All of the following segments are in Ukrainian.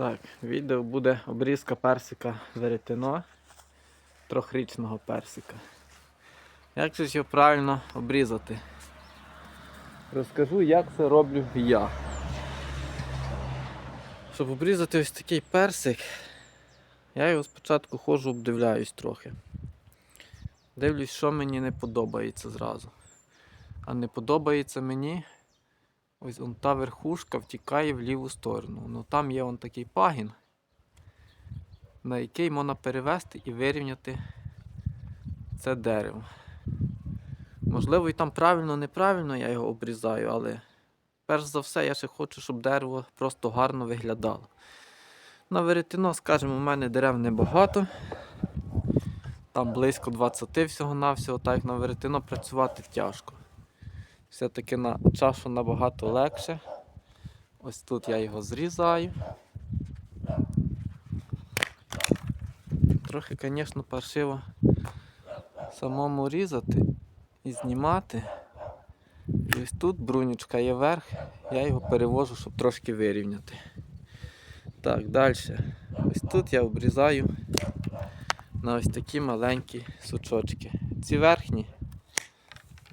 Так, відео буде обрізка персика веретено, трьохрічного персика. Як же його правильно обрізати? Розкажу, як це роблю я. Щоб обрізати ось такий персик, я його спочатку ходжу, обдивляюсь трохи. Дивлюсь, що мені не подобається зразу. А не подобається мені ось он та верхушка втікає в ліву сторону. Ну там є он такий пагін, на який можна перевести і вирівняти це дерево. Можливо, і там правильно, неправильно я його обрізаю, але перш за все я ще хочу, щоб дерево просто гарно виглядало. На веретено, скажімо, у мене дерев небагато. Там близько 20 всього-навсього, так як на веретено працювати тяжко. Все-таки на чашу набагато легше. Ось тут я його зрізаю. Трохи, звісно, паршиво самому різати і знімати. І ось тут брунючка є верх, я його перевожу, щоб трошки вирівняти. Так, далі. Ось тут я обрізаю на ось такі маленькі сучочки. Ці верхні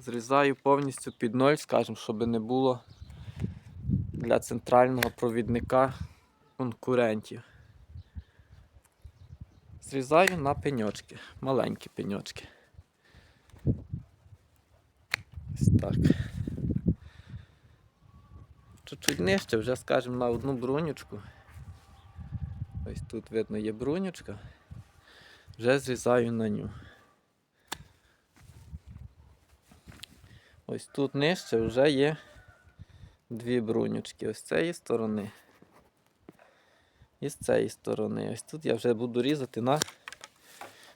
зрізаю повністю під ноль, скажімо, щоб не було для центрального провідника конкурентів. Зрізаю на пеньочки, маленькі пеньочки. Ось так. Чуть-чуть нижче, вже скажімо, на одну брунючку. Ось тут видно є брунючка. Вже зрізаю на ню. Ось тут нижче вже є дві брунючки. Ось з цієї сторони. І з цієї сторони. Ось тут я вже буду різати на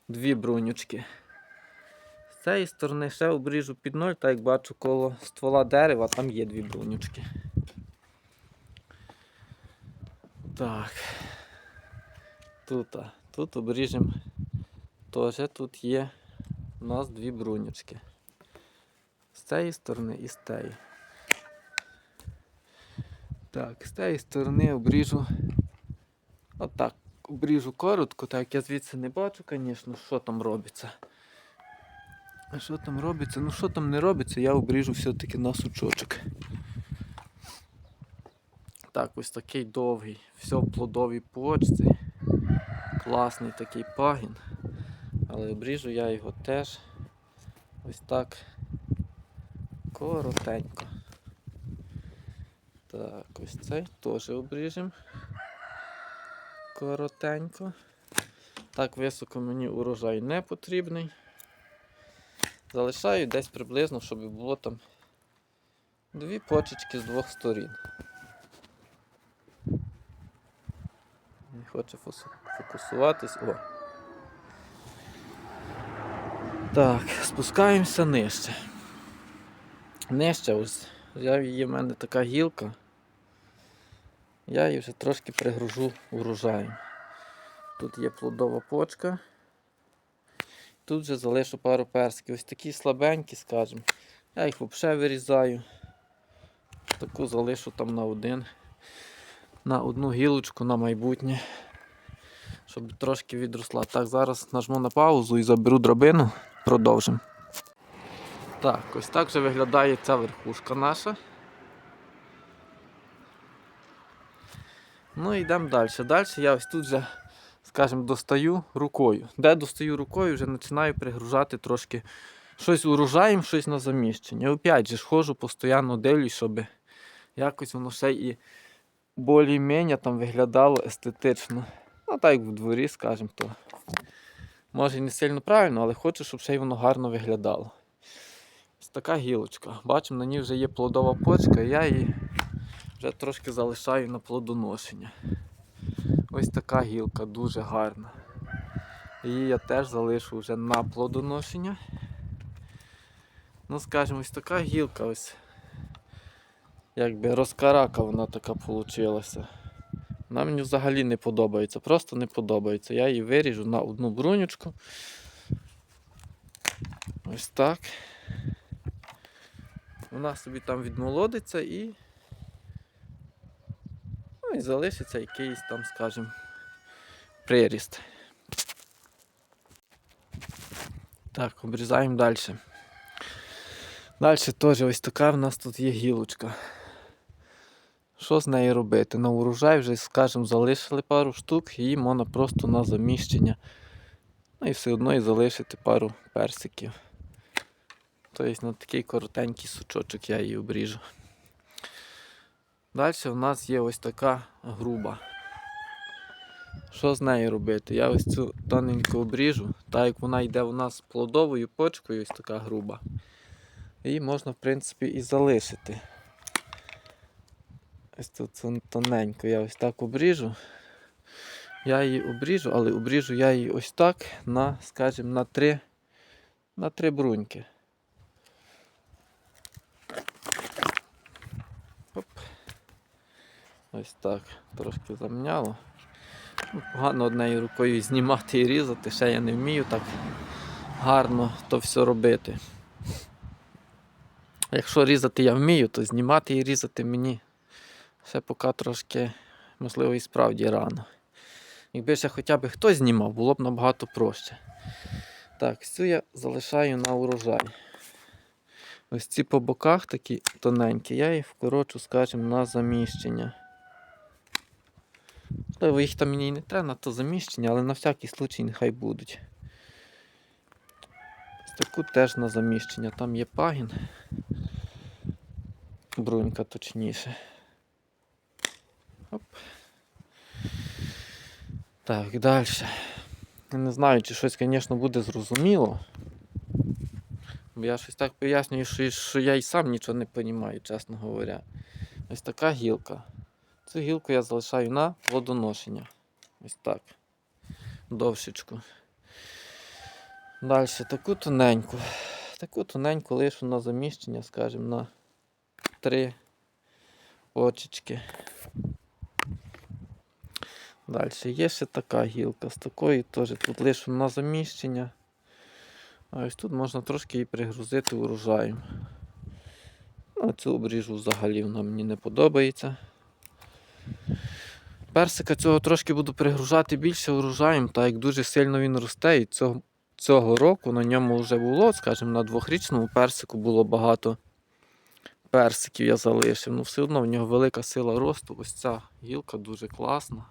дві брунючки. З цієї сторони ще обріжу під ноль, так як бачу коло ствола дерева, там є дві брунючки. Так. Тут, тут обріжемо теж тут є у нас дві брунючки. З цієї сторони і з тієї. Так, з цієї сторони обріжу. Отак. Обріжу коротко, так як я звідси не бачу, звісно, що там робиться. А що там робиться? Ну що там не робиться, я обріжу все-таки на сучочок. Так, ось такий довгий, все в плодовій почці. Класний такий пагін. Але обріжу я його теж ось так коротенько. Так, ось цей теж обріжемо. Коротенько. Так високо мені урожай не потрібний. Залишаю десь приблизно, щоб було там дві почечки з двох сторін. Не хоче фокусуватись. О. Так, спускаємося нижче. Нижче ось. Є в мене така гілка. Я її вже трошки пригружу урожаєм. Тут є плодова почка. Тут вже залишу пару персиків. Ось такі слабенькі, скажімо. Я їх взагалі вирізаю. Таку залишу там на один. На одну гілочку на майбутнє. Щоб трошки відросла. Так, зараз нажму на паузу і заберу дробину. Продовжимо. Так, ось так вже виглядає ця верхушка наша. Ну і йдемо далі. Далі я ось тут вже, скажімо, достаю рукою. Де достаю рукою, вже починаю пригружати трошки щось урожаєм, щось на заміщення. Опять же ж постійно дивлюсь, щоб якось воно ще і більш-менш там виглядало естетично. Ну так як в дворі, скажімо, то може не сильно правильно, але хочу, щоб ще й воно гарно виглядало. Така гілочка. Бачимо, на ній вже є плодова почка, я її вже трошки залишаю на плодоношення. Ось така гілка дуже гарна. Її я теж залишу вже на плодоношення. Ну, скажімо, ось така гілка ось. Якби розкарака вона така вийшла. Вона мені взагалі не подобається, просто не подобається. Я її виріжу на одну брунючку. Ось так. Вона собі там відмолодиться і Ну і залишиться якийсь там, скажімо, приріст. Так, обрізаємо далі. Далі теж ось така в нас тут є гілочка. Що з нею робити? На урожай вже, скажімо, залишили пару штук, її можна просто на заміщення. Ну і все одно і залишити пару персиків. Тобто на такий коротенький сучочок я її обріжу. Далі в нас є ось така груба. Що з нею робити? Я ось цю тоненьку обріжу, так як вона йде у нас плодовою почкою, ось така груба. Її можна, в принципі, і залишити. Ось тут тоненько я ось так обріжу. Я її обріжу, але обріжу я її ось так на, скажімо, на три, на три бруньки. Оп. Ось так, трошки замняло. Ну, Погано однією рукою знімати і різати, ще я не вмію так гарно то все робити. Якщо різати я вмію, то знімати і різати мені ще поки трошки, можливо, і справді рано. Якби ще хоча б хтось знімав, було б набагато проще. Так, цю я залишаю на урожай. Ось ці по боках такі тоненькі, я їх вкорочу, скажімо, на заміщення. Можливо, їх там мені і не треба на то заміщення, але на всякий случай нехай будуть. Таку теж на заміщення. Там є пагін. Брунька точніше. Оп. Так, далі. Не знаю, чи щось, звісно, буде зрозуміло. Бо я щось так пояснюю, що я і сам нічого не розумію, чесно говоря. Ось така гілка. Цю гілку я залишаю на плодоношення. Ось так. Довшечку. Далі таку тоненьку. Таку тоненьку лишу на заміщення, скажімо, на три очечки. Далі є ще така гілка. З такої теж тут лишу на заміщення. А ось тут можна трошки і пригрузити урожаєм. Ну, цю обріжу взагалі вона мені не подобається. Персика цього трошки буду пригружати більше урожаєм, так як дуже сильно він росте. І цього, цього року на ньому вже було, скажімо, на двохрічному персику було багато персиків я залишив. Ну все одно в нього велика сила росту. Ось ця гілка дуже класна.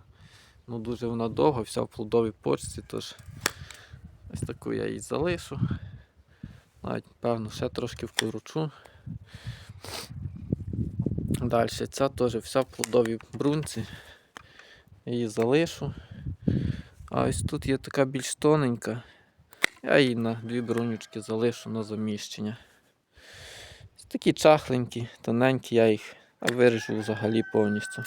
Ну Дуже вона довга, вся в плодовій почці, тож ось таку я її залишу. Навіть, певно, ще трошки вкорочу. Далі ця теж вся в плодовій брунці. Її залишу. А ось тут є така більш тоненька. Я її на дві брунючки залишу на заміщення. Такі чахленькі, тоненькі, я їх виріжу взагалі повністю.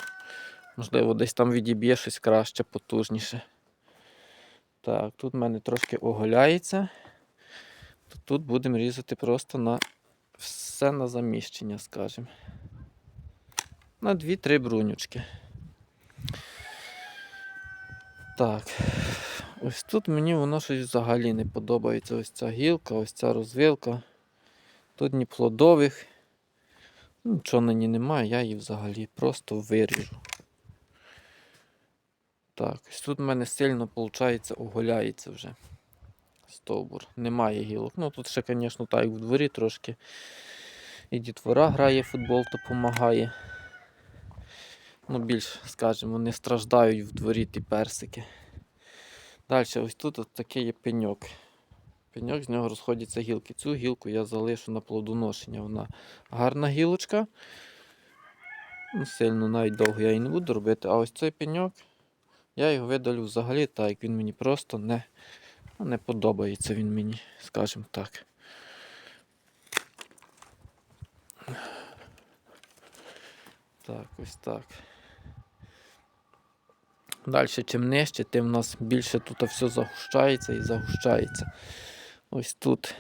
Можливо, десь там відіб'є щось краще, потужніше. Так, тут в мене трошки оголяється. Тут будемо різати просто на все на заміщення, скажімо. На 2-3 брунючки. Так. Ось тут мені воно щось взагалі не подобається. Ось ця гілка, ось ця розвилка. Тут ні плодових. Нічого на ній немає, я її взагалі просто виріжу. Так, ось тут в мене сильно, виходить, оголяється вже стовбур. Немає гілок. Ну тут ще, звісно, так як в дворі трошки. І дітвора грає футбол, допомагає. Ну, більш, скажімо, не страждають в дворі ті персики. Далі, ось тут от такий є пеньок. Пеньок, з нього розходяться гілки. Цю гілку я залишу на плодоношення. Вона гарна гілочка. Ну, Сильно навіть довго я її не буду робити. А ось цей пеньок, я його видалю взагалі, так як він мені просто не, ну, не подобається він мені, скажімо так. Так, ось так. Далі, чим нижче, тим в нас більше тут все загущається і загущається. Ось тут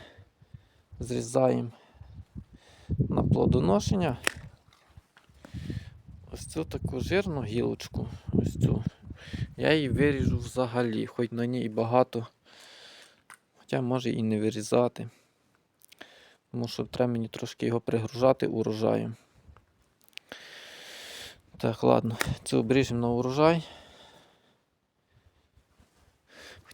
зрізаємо на плодоношення. Ось цю таку жирну гілочку, ось цю. Я її виріжу взагалі, хоч на ній багато, хоча може і не вирізати. Тому що треба мені трошки його пригружати урожаєм. Так, ладно, це обріжемо на урожай.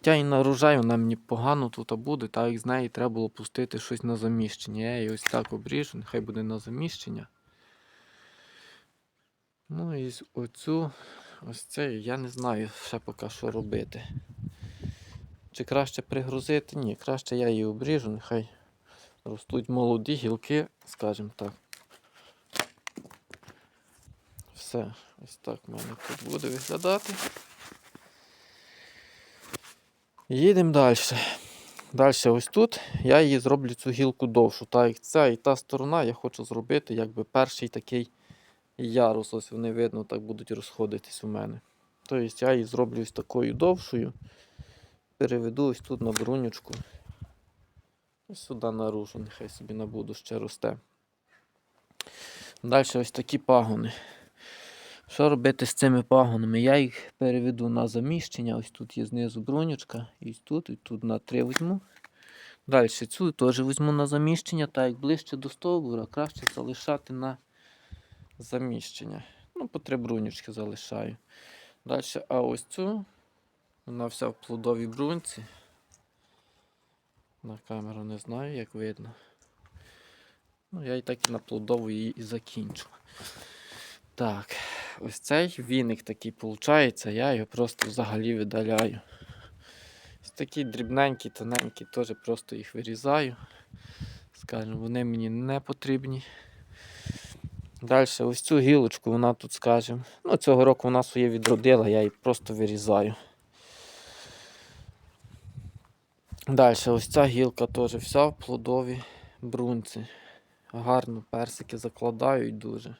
Хоча і на урожай вона мені погано тут буде, так як з неї треба було пустити щось на заміщення. Я її ось так обріжу, нехай буде на заміщення. Ну і оцю, ось це я не знаю ще поки що робити. Чи краще пригрузити? Ні, краще я її обріжу, нехай ростуть молоді гілки, скажімо так. Все, ось так в мене тут буде виглядати. Їдемо далі. Далі ось тут я її зроблю цю гілку довшу. Так як ця і та сторона я хочу зробити якби перший такий ярус. Ось вони видно так будуть розходитись у мене. Тобто я її зроблю ось такою довшою. Переведу ось тут на брунючку. І сюди наружу, нехай собі набуду ще росте. Далі ось такі пагони. Що робити з цими пагонами? Я їх переведу на заміщення. Ось тут є знизу бронючка, і тут, і тут на три візьму. Далі цю теж візьму на заміщення, так як ближче до стовбура, краще залишати на заміщення. Ну, по три брунючки залишаю. Далі, а ось цю, вона вся в плодовій брунці. На камеру не знаю, як видно. Ну, я і так і на плодову її і закінчу. Так, ось цей віник такий виходить, я його просто взагалі видаляю. Ось такі дрібненькі, тоненькі, теж просто їх вирізаю. Скажімо, вони мені не потрібні. Далі, ось цю гілочку, вона тут, скажімо, ну цього року вона своє відродила, я її просто вирізаю. Далі, ось ця гілка теж вся в плодові брунці. Гарно персики закладають дуже.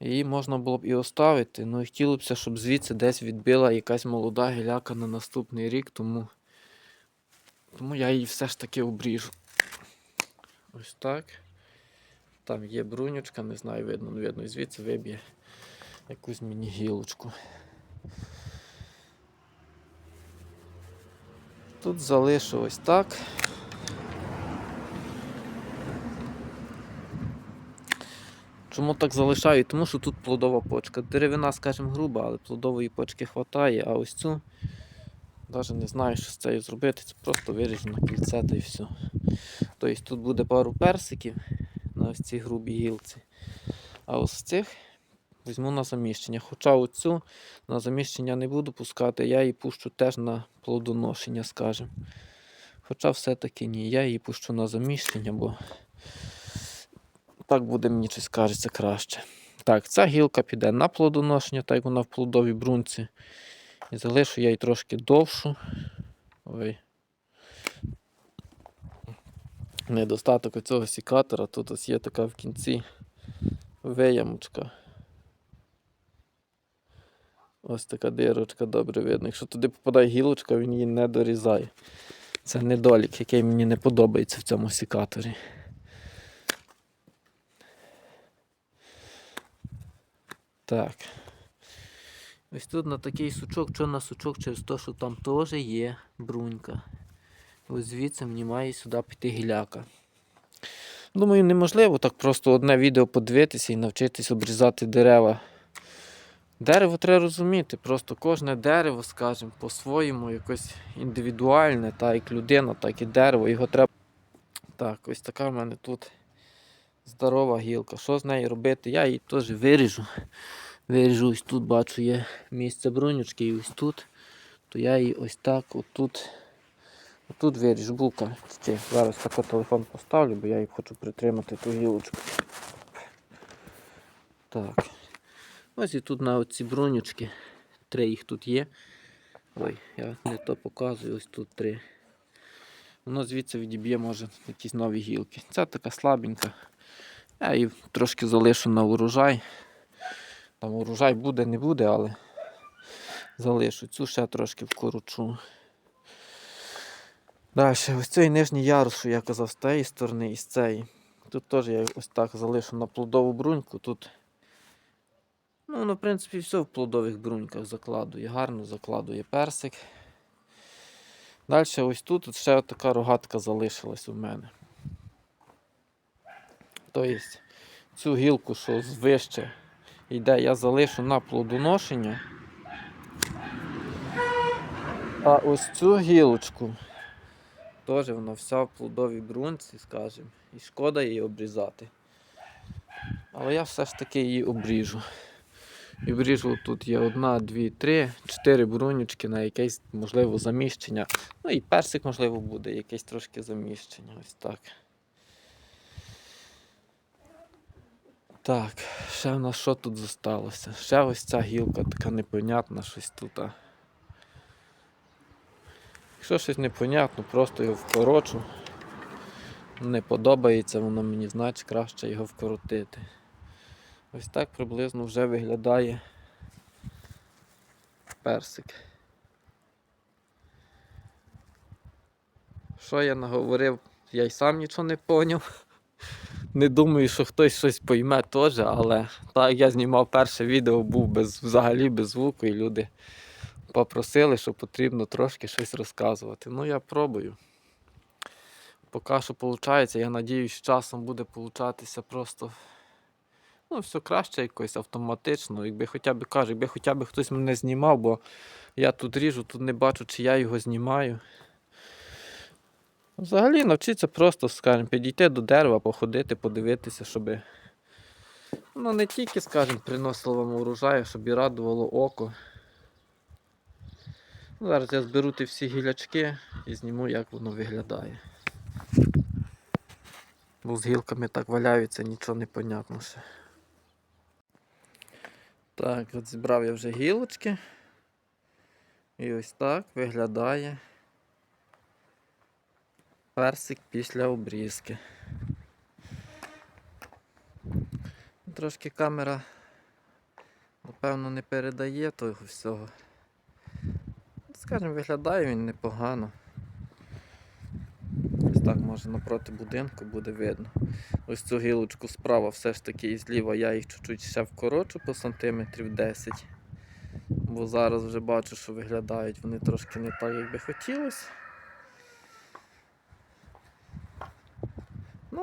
Її можна було б і оставити, ну і хотілося б, щоб звідси десь відбила якась молода гіляка на наступний рік, тому, тому я її все ж таки обріжу. Ось так. Там є брунючка, не знаю, видно, ну, видно, звідси виб'є якусь мені гілочку. Тут залишу ось так. Чому так залишаю? Тому що тут плодова почка. Деревина, скажімо, груба, але плодової почки вистачає, а ось цю навіть не знаю, що з цією зробити. Це просто виріжу на кільце та і все. Тобто тут буде пару персиків на ось цій грубій гілці. А ось цих візьму на заміщення. Хоча оцю на заміщення не буду пускати, я її пущу теж на плодоношення, скажімо. Хоча все-таки ні, я її пущу на заміщення, бо так буде мені щось кажеться краще. Так, ця гілка піде на плодоношення, так як вона в плодовій брунці. І залишу я її трошки довшу. Ой. Недостаток цього сікатора. Тут ось є така в кінці виямочка. Ось така дирочка добре видно. Якщо туди попадає гілочка, він її не дорізає. Це недолік, який мені не подобається в цьому сікаторі. Так. Ось тут на такий сучок, що на сучок через те, що там теж є брунька. Ось звідси мені має сюди піти гіляка. Думаю, неможливо так просто одне відео подивитися і навчитись обрізати дерева. Дерево треба розуміти, просто кожне дерево, скажімо, по-своєму якось індивідуальне, так як людина, так і дерево. Його треба. Так, ось така в мене тут здорова гілка. Що з нею робити? Я її теж виріжу. Виріжу ось тут, бачу, є місце бронючки і ось тут. То я її ось так, отут. Отут виріжу булка. Зараз тако телефон поставлю, бо я її хочу притримати ту гілочку. Так. Ось і тут на оці бронючки. Три їх тут є. Ой, я не то показую, ось тут три. Воно звідси відіб'є, може, якісь нові гілки. Ця така слабенька. Я її трошки залишу на урожай. Там урожай буде, не буде, але залишу. Цю ще трошки вкорочу. Далі, ось цей нижній ярус, що я казав, з тієї сторони і з цієї. Тут теж я ось так залишу на плодову бруньку. Тут, ну, ну, в принципі, все в плодових бруньках закладує. Гарно закладує персик. Далі ось тут, тут ще така рогатка залишилась у мене. Тобто цю гілку, що вище, йде, я залишу на плодоношення. А ось цю гілочку теж вона вся в плодовій брунці, скажімо, і шкода її обрізати. Але я все ж таки її обріжу. І обріжу тут є одна, дві, три, чотири брунючки на якесь, можливо, заміщення. Ну і персик, можливо, буде, якесь трошки заміщення. Ось так. Так, ще в нас що тут зосталося? Ще ось ця гілка така непонятна, щось тут. Якщо щось непонятно, просто його вкорочу. Не подобається воно мені, значить краще його вкоротити. Ось так приблизно вже виглядає персик. Що я наговорив, я й сам нічого не поняв. Не думаю, що хтось щось пойме теж, але так я знімав перше відео, був без, взагалі без звуку, і люди попросили, що потрібно трошки щось розказувати. Ну, я пробую. Поки що виходить, я з часом буде получатися просто ну, все краще якось автоматично. Якби хоча б кажу, якби хоча б хтось мене знімав, бо я тут ріжу, тут не бачу, чи я його знімаю. Взагалі навчитися просто, скажімо, підійти до дерева, походити, подивитися, щоб ну, не тільки, скажімо, приносило вам урожай, щоб і радувало око. Ну, Зараз я зберу ті всі гілячки і зніму, як воно виглядає. Бо з гілками так валяються, нічого не понятно ще. Так, от зібрав я вже гілочки. І ось так виглядає персик після обрізки. Трошки камера, напевно, не передає того всього. Скажімо, виглядає він непогано. Ось так може напроти будинку буде видно. Ось цю гілочку справа все ж таки і зліва я їх чуть-чуть ще вкорочу по сантиметрів 10. Бо зараз вже бачу, що виглядають вони трошки не так, як би хотілося.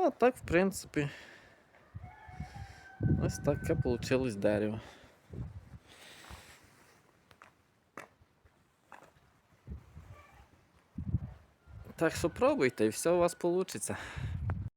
А так, в принципі, ось таке вийшло дерево. Так що пробуйте і все у вас вийде.